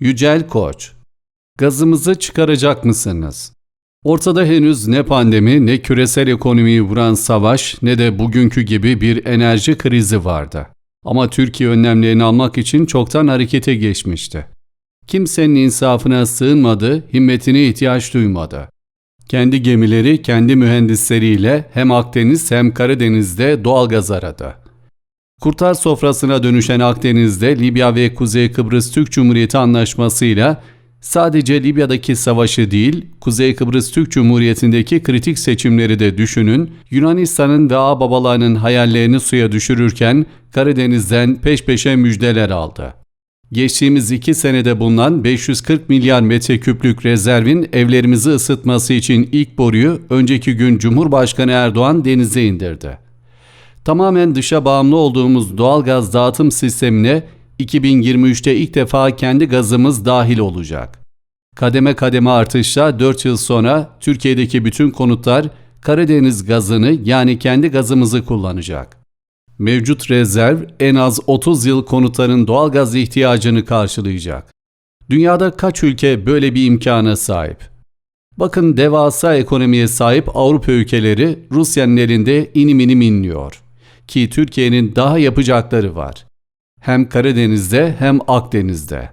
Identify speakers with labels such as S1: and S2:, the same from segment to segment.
S1: Yücel Koç Gazımızı çıkaracak mısınız? Ortada henüz ne pandemi ne küresel ekonomiyi vuran savaş ne de bugünkü gibi bir enerji krizi vardı. Ama Türkiye önlemlerini almak için çoktan harekete geçmişti. Kimsenin insafına sığınmadı, himmetine ihtiyaç duymadı. Kendi gemileri, kendi mühendisleriyle hem Akdeniz hem Karadeniz'de doğalgaz aradı. Kurtar sofrasına dönüşen Akdeniz'de Libya ve Kuzey Kıbrıs Türk Cumhuriyeti anlaşmasıyla sadece Libya'daki savaşı değil, Kuzey Kıbrıs Türk Cumhuriyeti'ndeki kritik seçimleri de düşünün, Yunanistan'ın ve ağababalarının hayallerini suya düşürürken Karadeniz'den peş peşe müjdeler aldı. Geçtiğimiz iki senede bulunan 540 milyar metreküplük rezervin evlerimizi ısıtması için ilk boruyu önceki gün Cumhurbaşkanı Erdoğan denize indirdi. Tamamen dışa bağımlı olduğumuz doğal gaz dağıtım sistemine 2023'te ilk defa kendi gazımız dahil olacak. Kademe kademe artışla 4 yıl sonra Türkiye'deki bütün konutlar Karadeniz gazını yani kendi gazımızı kullanacak. Mevcut rezerv en az 30 yıl konutların doğal gaz ihtiyacını karşılayacak. Dünyada kaç ülke böyle bir imkana sahip? Bakın devasa ekonomiye sahip Avrupa ülkeleri Rusya'nın elinde inim inim inliyor. Ki Türkiye'nin daha yapacakları var. Hem Karadeniz'de hem Akdeniz'de.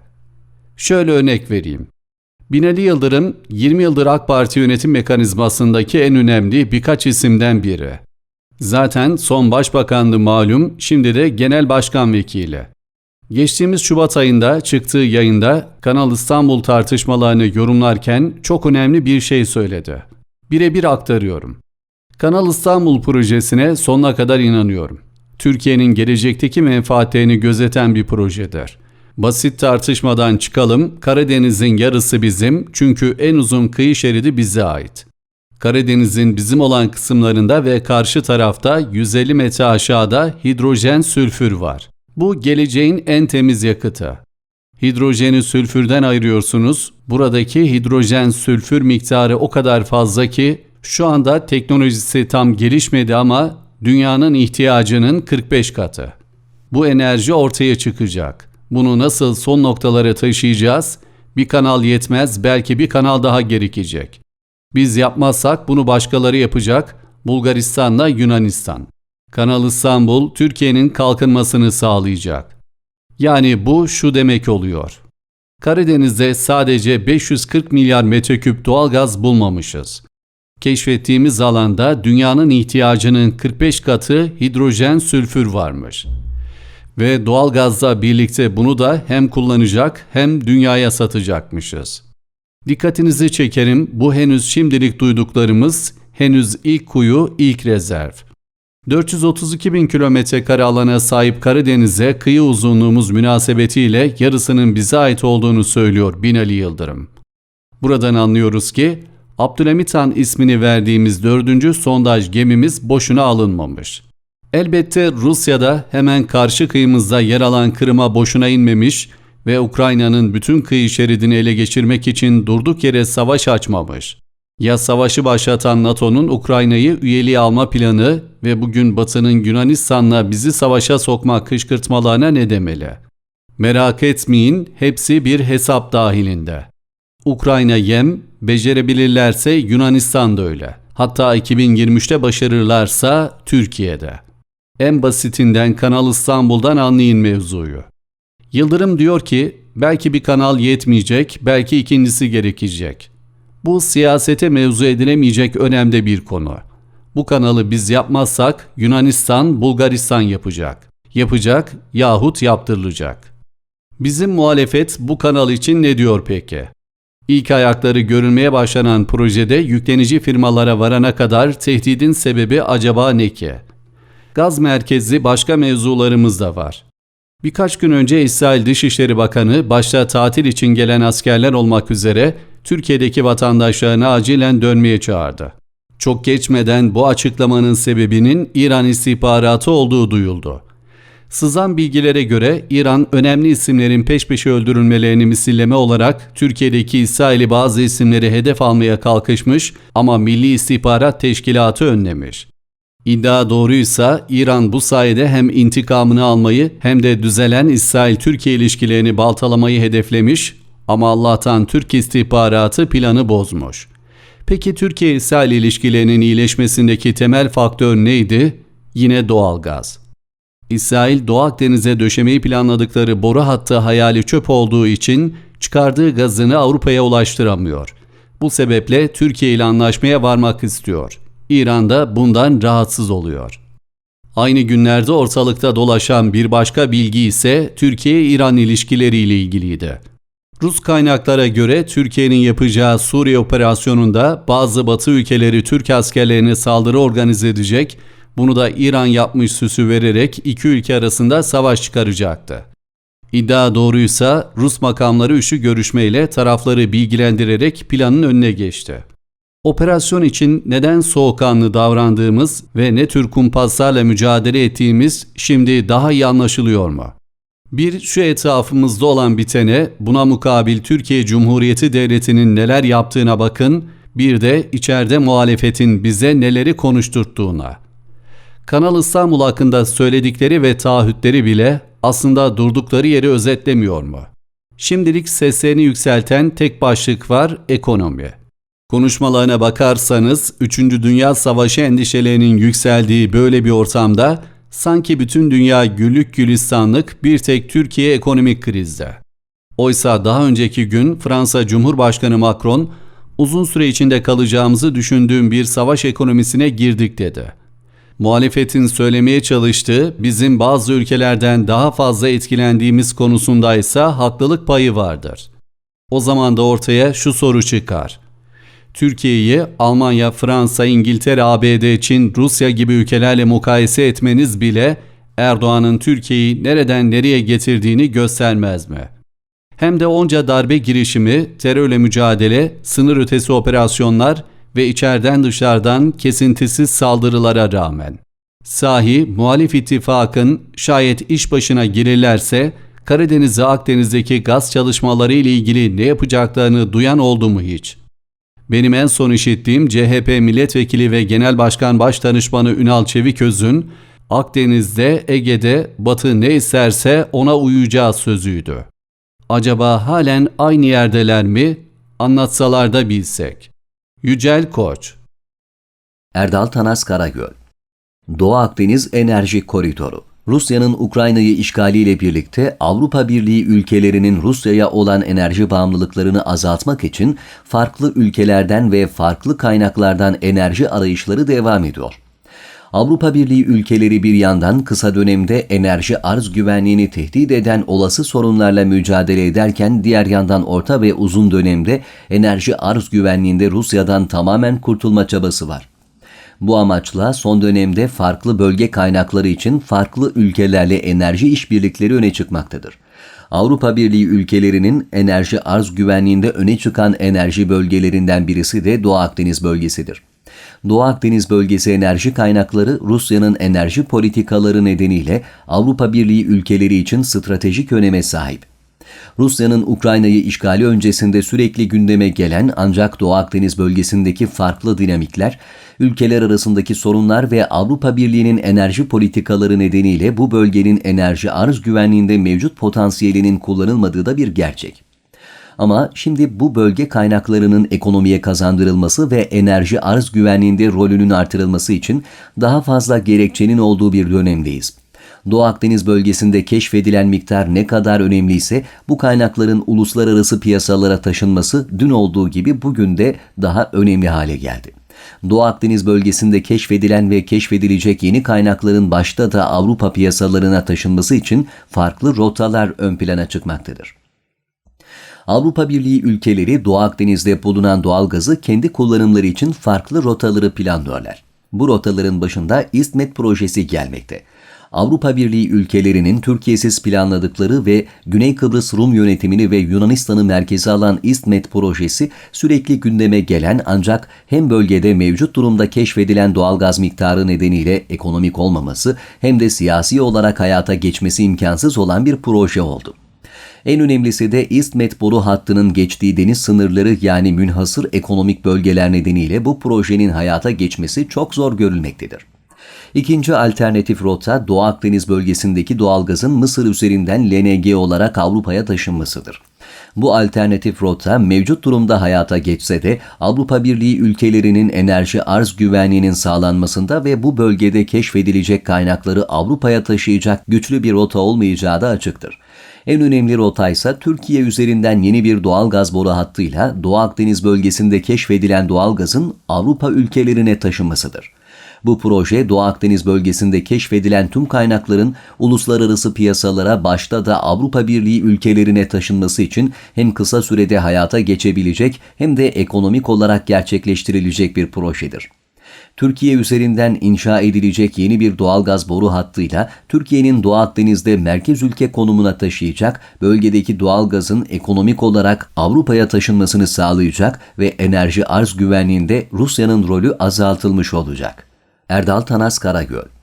S1: Şöyle örnek vereyim. Binali Yıldırım 20 yıldır AK Parti yönetim mekanizmasındaki en önemli birkaç isimden biri. Zaten son başbakandı malum, şimdi de genel başkan vekili. Geçtiğimiz Şubat ayında çıktığı yayında Kanal İstanbul tartışmalarını yorumlarken çok önemli bir şey söyledi. Birebir aktarıyorum. Kanal İstanbul projesine sonuna kadar inanıyorum. Türkiye'nin gelecekteki menfaatlerini gözeten bir projedir. Basit tartışmadan çıkalım, Karadeniz'in yarısı bizim çünkü en uzun kıyı şeridi bize ait. Karadeniz'in bizim olan kısımlarında ve karşı tarafta 150 metre aşağıda hidrojen sülfür var. Bu geleceğin en temiz yakıtı. Hidrojeni sülfürden ayırıyorsunuz. Buradaki hidrojen sülfür miktarı o kadar fazla ki şu anda teknolojisi tam gelişmedi ama dünyanın ihtiyacının 45 katı. Bu enerji ortaya çıkacak. Bunu nasıl son noktalara taşıyacağız? Bir kanal yetmez, belki bir kanal daha gerekecek. Biz yapmazsak bunu başkaları yapacak. Bulgaristan'la Yunanistan. Kanal İstanbul Türkiye'nin kalkınmasını sağlayacak. Yani bu şu demek oluyor. Karadeniz'de sadece 540 milyar metreküp doğalgaz bulmamışız. Keşfettiğimiz alanda dünyanın ihtiyacının 45 katı hidrojen sülfür varmış. Ve doğalgazla birlikte bunu da hem kullanacak hem dünyaya satacakmışız. Dikkatinizi çekerim bu henüz şimdilik duyduklarımız henüz ilk kuyu ilk rezerv. 432 bin kilometre kare alana sahip Karadeniz'e kıyı uzunluğumuz münasebetiyle yarısının bize ait olduğunu söylüyor Binali Yıldırım. Buradan anlıyoruz ki Abdülhamit Han ismini verdiğimiz dördüncü sondaj gemimiz boşuna alınmamış. Elbette Rusya'da hemen karşı kıyımızda yer alan Kırım'a boşuna inmemiş ve Ukrayna'nın bütün kıyı şeridini ele geçirmek için durduk yere savaş açmamış. Ya savaşı başlatan NATO'nun Ukrayna'yı üyeliğe alma planı ve bugün Batı'nın Yunanistan'la bizi savaşa sokma kışkırtmalarına ne demeli? Merak etmeyin, hepsi bir hesap dahilinde. Ukrayna yem, becerebilirlerse Yunanistan da öyle. Hatta 2023'te başarırlarsa Türkiye'de. En basitinden Kanal İstanbul'dan anlayın mevzuyu. Yıldırım diyor ki belki bir kanal yetmeyecek, belki ikincisi gerekecek. Bu siyasete mevzu edilemeyecek önemli bir konu. Bu kanalı biz yapmazsak Yunanistan, Bulgaristan yapacak. Yapacak yahut yaptırılacak. Bizim muhalefet bu kanal için ne diyor peki? İlk ayakları görülmeye başlanan projede yüklenici firmalara varana kadar tehdidin sebebi acaba ne ki? Gaz merkezli başka mevzularımız da var. Birkaç gün önce İsrail Dışişleri Bakanı başta tatil için gelen askerler olmak üzere Türkiye'deki vatandaşlarına acilen dönmeye çağırdı. Çok geçmeden bu açıklamanın sebebinin İran istihbaratı olduğu duyuldu. Sızan bilgilere göre İran önemli isimlerin peş peşe öldürülmelerini misilleme olarak Türkiye'deki İsrail'i bazı isimleri hedef almaya kalkışmış ama Milli İstihbarat Teşkilatı önlemiş. İddia doğruysa İran bu sayede hem intikamını almayı hem de düzelen İsrail-Türkiye ilişkilerini baltalamayı hedeflemiş, Ama Allah'tan Türk istihbaratı planı bozmuş. Peki Türkiye-İsrail ilişkilerinin iyileşmesindeki temel faktör neydi? Yine doğalgaz. İsrail Doğu Akdeniz'e döşemeyi planladıkları boru hattı hayali çöp olduğu için çıkardığı gazını Avrupa'ya ulaştıramıyor. Bu sebeple Türkiye ile anlaşmaya varmak istiyor. İran da bundan rahatsız oluyor. Aynı günlerde ortalıkta dolaşan bir başka bilgi ise Türkiye-İran ilişkileriyle ilgiliydi. Rus kaynaklara göre Türkiye'nin yapacağı Suriye operasyonunda bazı Batı ülkeleri Türk askerlerine saldırı organize edecek, bunu da İran yapmış süsü vererek iki ülke arasında savaş çıkaracaktı. İddia doğruysa Rus makamları üçlü görüşmeyle tarafları bilgilendirerek planın önüne geçti. Operasyon için neden soğukkanlı davrandığımız ve ne tür kumpaslarla mücadele ettiğimiz şimdi daha iyi anlaşılıyor mu? Bir şu etrafımızda olan bitene, buna mukabil Türkiye Cumhuriyeti Devleti'nin neler yaptığına bakın, bir de içeride muhalefetin bize neleri konuşturttuğuna. Kanal İstanbul hakkında söyledikleri ve taahhütleri bile aslında durdukları yeri özetlemiyor mu? Şimdilik seslerini yükselten tek başlık var, ekonomi. Konuşmalarına bakarsanız 3. Dünya Savaşı endişelerinin yükseldiği böyle bir ortamda sanki bütün dünya güllük gülistanlık bir tek Türkiye ekonomik krizde. Oysa daha önceki gün Fransa Cumhurbaşkanı Macron uzun süre içinde kalacağımızı düşündüğüm bir savaş ekonomisine girdik dedi. Muhalefetin söylemeye çalıştığı bizim bazı ülkelerden daha fazla etkilendiğimiz konusundaysa haklılık payı vardır. O zaman da ortaya şu soru çıkar. Türkiye'yi Almanya, Fransa, İngiltere, ABD, Çin, Rusya gibi ülkelerle mukayese etmeniz bile Erdoğan'ın Türkiye'yi nereden nereye getirdiğini göstermez mi? Hem de onca darbe girişimi, terörle mücadele, sınır ötesi operasyonlar ve içeriden dışarıdan kesintisiz saldırılara rağmen. Sahi muhalif ittifakın şayet iş başına gelirlerse Karadeniz'e Akdeniz'deki gaz çalışmaları ile ilgili ne yapacaklarını duyan oldu mu hiç?'' Benim en son işittiğim CHP milletvekili ve genel başkan başdanışmanı Ünal Çeviköz'ün Akdeniz'de, Ege'de Batı ne isterse ona uyacağı sözüydü. Acaba halen aynı yerdeler mi? Anlatsalar da bilsek. Yücel Koç.
S2: Erdal Tanas Karagöl. Doğu Akdeniz Enerji Koridoru. Rusya'nın Ukrayna'yı işgaliyle birlikte Avrupa Birliği ülkelerinin Rusya'ya olan enerji bağımlılıklarını azaltmak için farklı ülkelerden ve farklı kaynaklardan enerji arayışları devam ediyor. Avrupa Birliği ülkeleri bir yandan kısa dönemde enerji arz güvenliğini tehdit eden olası sorunlarla mücadele ederken diğer yandan orta ve uzun dönemde enerji arz güvenliğinde Rusya'dan tamamen kurtulma çabası var. Bu amaçla son dönemde farklı bölge kaynakları için farklı ülkelerle enerji işbirlikleri öne çıkmaktadır. Avrupa Birliği ülkelerinin enerji arz güvenliğinde öne çıkan enerji bölgelerinden birisi de Doğu Akdeniz bölgesidir. Doğu Akdeniz bölgesi enerji kaynakları Rusya'nın enerji politikaları nedeniyle Avrupa Birliği ülkeleri için stratejik öneme sahip. Rusya'nın Ukrayna'yı işgali öncesinde sürekli gündeme gelen ancak Doğu Akdeniz bölgesindeki farklı dinamikler, ülkeler arasındaki sorunlar ve Avrupa Birliği'nin enerji politikaları nedeniyle bu bölgenin enerji arz güvenliğinde mevcut potansiyelinin kullanılmadığı da bir gerçek. Ama şimdi bu bölge kaynaklarının ekonomiye kazandırılması ve enerji arz güvenliğinde rolünün artırılması için daha fazla gerekçenin olduğu bir dönemdeyiz. Doğu Akdeniz bölgesinde keşfedilen miktar ne kadar önemliyse bu kaynakların uluslararası piyasalara taşınması dün olduğu gibi bugün de daha önemli hale geldi. Doğu Akdeniz bölgesinde keşfedilen ve keşfedilecek yeni kaynakların başta da Avrupa piyasalarına taşınması için farklı rotalar ön plana çıkmaktadır. Avrupa Birliği ülkeleri Doğu Akdeniz'de bulunan doğalgazı kendi kullanımları için farklı rotaları planlıyorlar. Bu rotaların başında İstmet projesi gelmekte. Avrupa Birliği ülkelerinin Türkiye'siz planladıkları ve Güney Kıbrıs Rum yönetimini ve Yunanistan'ı merkeze alan İstmet projesi sürekli gündeme gelen ancak hem bölgede mevcut durumda keşfedilen doğalgaz miktarı nedeniyle ekonomik olmaması hem de siyasi olarak hayata geçmesi imkansız olan bir proje oldu. En önemlisi de İstmet boru hattının geçtiği deniz sınırları yani münhasır ekonomik bölgeler nedeniyle bu projenin hayata geçmesi çok zor görülmektedir. İkinci alternatif rota Doğu Akdeniz bölgesindeki doğalgazın Mısır üzerinden LNG olarak Avrupa'ya taşınmasıdır. Bu alternatif rota mevcut durumda hayata geçse de Avrupa Birliği ülkelerinin enerji arz güvenliğinin sağlanmasında ve bu bölgede keşfedilecek kaynakları Avrupa'ya taşıyacak güçlü bir rota olmayacağı da açıktır. En önemli rota ise Türkiye üzerinden yeni bir doğal gaz boru hattıyla Doğu Akdeniz bölgesinde keşfedilen doğal gazın Avrupa ülkelerine taşınmasıdır. Bu proje Doğu Akdeniz bölgesinde keşfedilen tüm kaynakların uluslararası piyasalara başta da Avrupa Birliği ülkelerine taşınması için hem kısa sürede hayata geçebilecek hem de ekonomik olarak gerçekleştirilecek bir projedir. Türkiye üzerinden inşa edilecek yeni bir doğalgaz boru hattıyla Türkiye'nin Doğu Akdeniz'de merkez ülke konumuna taşıyacak, bölgedeki doğalgazın ekonomik olarak Avrupa'ya taşınmasını sağlayacak ve enerji arz güvenliğinde Rusya'nın rolü azaltılmış olacak. Erdal Tanas Karagöl